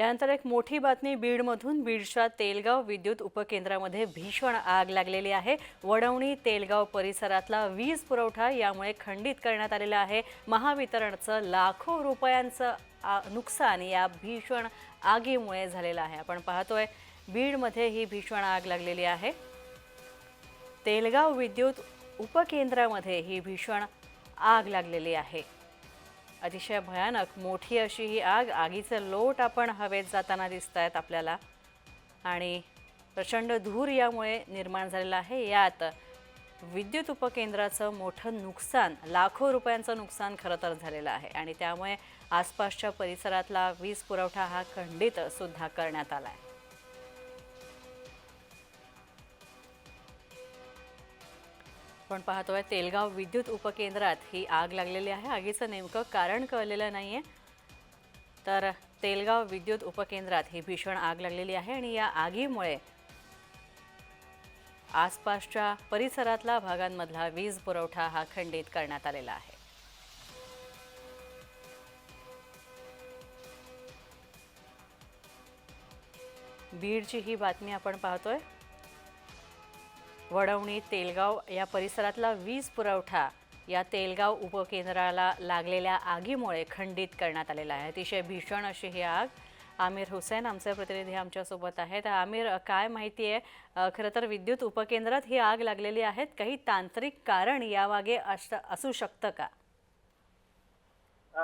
यानंतर एक मोठी बातमी बीडमधून बीडच्या तेलगाव विद्युत उपकेंद्रामध्ये भीषण आग लागलेली आहे. वडवणी तेलगाव परिसरातला वीज पुरवठा यामुळे खंडित करण्यात आलेला आहे. महावितरणचं लाखो रुपयांचं आ- नुकसान या भीषण आगीमुळे झालेलं आहे. आपण पाहतोय बीडमध्ये ही भीषण आग लागलेली आहे. तेलगाव विद्युत उपकेंद्रामध्ये ही भीषण आग लागलेली आहे. अतिशय भयानक मोठी अशी ही आग आगीचं लोट आपण हवेत जाताना दिसत आहेत आपल्याला. आणि प्रचंड धूर यामुळे निर्माण झालेला आहे. यात विद्युत उपकेंद्राचं मोठं नुकसान लाखो रुपयांचं नुकसान खरं तर झालेलं आहे. आणि त्यामुळे आसपासच्या परिसरातला वीज पुरवठा हा खंडित सुद्धा करण्यात आला आहे आपण पाहतोय तेलगाव विद्युत उपकेंद्रात ही आग लागलेली आहे. आगीचं नेमकं कारण कळलेलं नाही आहे तर तेलगाव विद्युत उपकेंद्रात ही भीषण आग लागलेली आहे आणि या आगीमुळे आसपासच्या परिसरातला भागांमधला वीज पुरवठा हा खंडित करण्यात आलेला आहे. बीडची ही बातमी आपण पाहतोय. वडवणी तेलगाव या परिसरातला वीज पुरवठा या तेलगाव उपकेंद्राला लागलेल्या आगीमुळे खंडित करण्यात आलेला आहे. अतिशय भीषण अशी ही आग. आमिर हुसेन आमचे प्रतिनिधी आमच्यासोबत आहेत. आमिर काय माहिती आहे? खरं तर विद्युत उपकेंद्रात ही आग लागलेली आहेत. काही तांत्रिक कारण यामागे अस- असू शकतं का?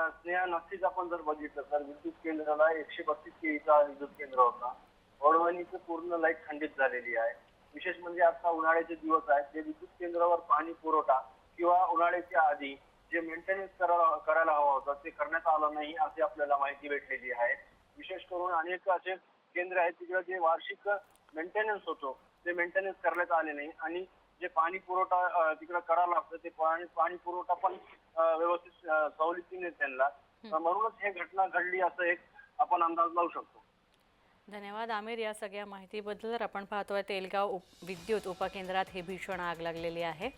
स्नेहा नक्कीच आपण जर बघितलं तर विद्युत केंद्राला एकशे बत्तीस केळीचा विद्युत केंद्र होता. वडवणीचं पूर्ण लाइट खंडित झालेली आहे. विशेष म्हणजे आता उन्हाळ्याचे दिवस आहेत जे विद्युत केंद्रावर पाणी पुरवठा किंवा उन्हाळ्याच्या आधी जे मेंटेनन्स करायला करायला होता ते करण्यात आलं नाही अशी आपल्याला माहिती भेटलेली आहे. विशेष करून अनेक असे केंद्र आहेत तिकडे जे वार्षिक मेंटेनन्स होतो ते मेंटेनन्स करण्यात आले नाही. आणि जे पाणी पुरवठा तिकडे करावा लागतं ते पाणी पाणी पुरवठा पण व्यवस्थित सवलतीने त्यांना. म्हणूनच हे घटना घडली असं एक आपण अंदाज लावू शकतो. धन्यवाद आमिर या सगळ्या माहितीबद्दल. तर आपण पाहतोय तेलगाव उप विद्युत उपकेंद्रात ही भीषण आग लागलेली आहे.